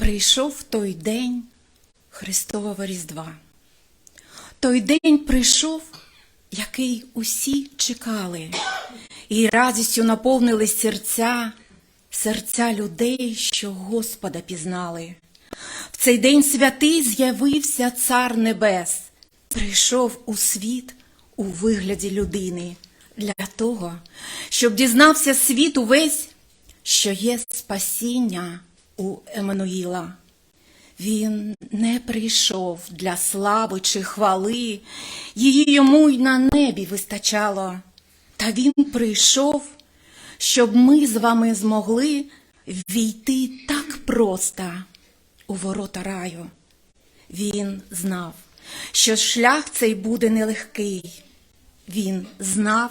Прийшов той день Христового Різдва. Той день прийшов, який усі чекали, і радістю наповнились серця, серця людей, що Господа пізнали. В цей день святий з'явився Цар Небес, прийшов у світ у вигляді людини для того, щоб дізнався світ увесь, що є спасіння у Еммануїла. Він не прийшов для слави чи хвали, її йому й на небі вистачало. Та він прийшов, щоб ми з вами змогли війти так просто у ворота раю. Він знав, що шлях цей буде нелегкий. Він знав,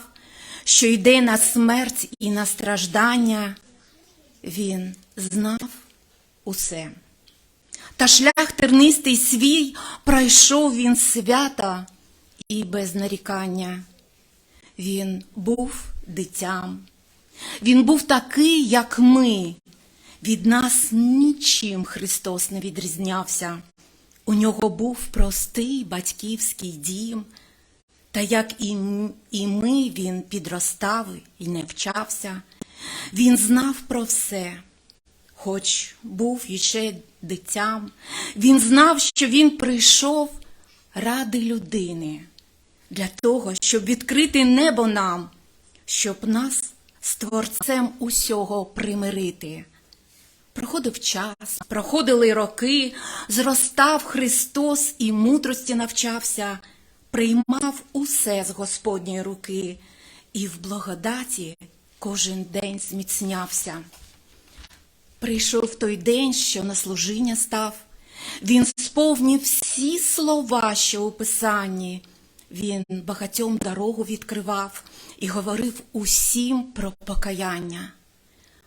що йде на смерть і на страждання. Він знав усе. Та шлях тернистий свій пройшов він свято і без нарікання. Він був дитям. Він був такий, як ми. Від нас нічим Христос не відрізнявся. У нього був простий батьківський дім, та як і, і ми, він підростав і не вчався. Він знав про все, хоч був іще дитям, він знав, що він прийшов ради людини, для того, щоб відкрити небо нам, щоб нас з Творцем усього примирити. Проходив час, проходили роки, зростав Христос і мудрості навчався, приймав усе з Господньої руки і в благодаті кожен день зміцнявся. Прийшов той день, що на служіння став. Він сповнив всі слова, що у Писанні. Він багатьом дорогу відкривав і говорив усім про покаяння.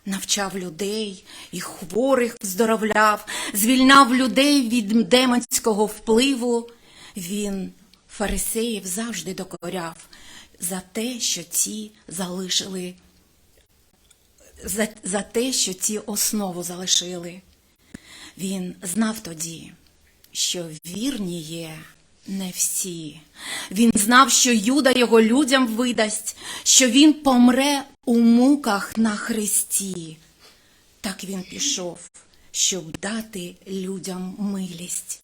Навчав людей і хворих здоровляв, звільняв людей від демонського впливу. Він фарисеїв завжди докоряв за те, що ті залишили за, за те, що ці основу залишили. Він знав тоді, що вірні є не всі. Він знав, що Юда його людям видасть, що він помре у муках на хресті. Так він пішов, щоб дати людям милість.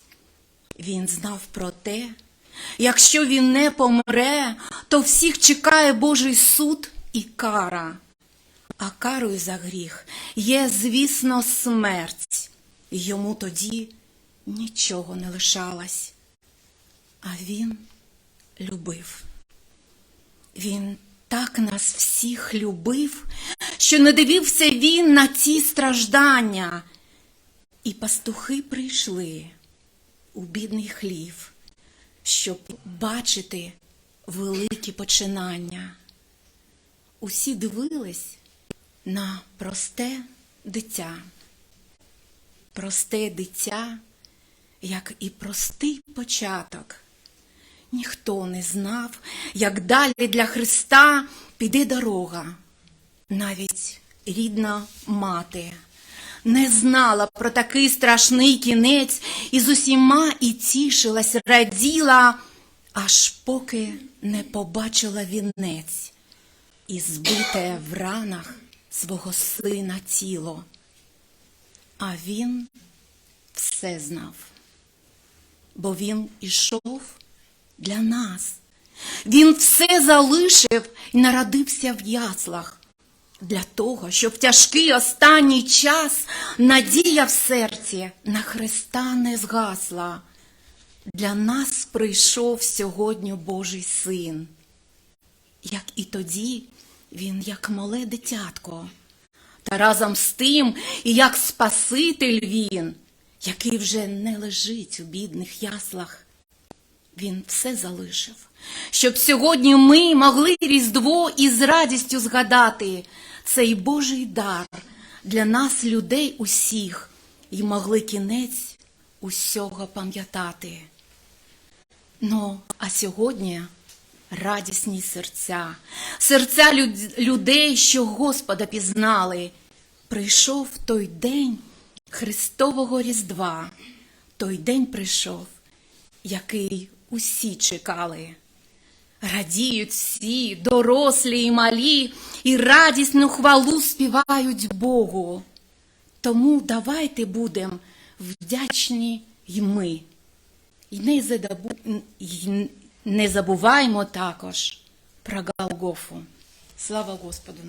Він знав про те, якщо він не помре, то всіх чекає Божий суд і кара. А карою за гріх є, звісно, смерть. Йому тоді нічого не лишалось. А він любив. Він так нас всіх любив, що не дивився він на ці страждання. І пастухи прийшли у бідний хлів, щоб бачити великі починання. Усі дивились на просте дитя. Просте дитя, як і простий початок. Ніхто не знав, як далі для Христа піде дорога. Навіть рідна мати не знала про такий страшний кінець і з усіма і тішилась, раділа, аж поки не побачила вінець і збите в ранах свого сина тіло. А він все знав, бо він ішов для нас. Він все залишив і народився в яслах для того, щоб тяжкий останній час надія в серці на Христа не згасла. Для нас прийшов сьогодні Божий син. Як і тоді він, як мале дитятко, та разом з тим, і як Спаситель він, який вже не лежить у бідних яслах, він все залишив, щоб сьогодні ми могли Різдво із радістю згадати. Цей Божий дар для нас, людей усіх, і могли кінець усього пам'ятати. Ну, а сьогодні радісні серця, серця люд- людей, що Господа пізнали. Прийшов той день, Христового Різдва той день прийшов, який усі чекали. Радіють всі, дорослі і малі, і радісну хвалу співають Богу. Тому давайте будем вдячні й ми. І не, не забуваймо також про Голгофу. Слава Господу!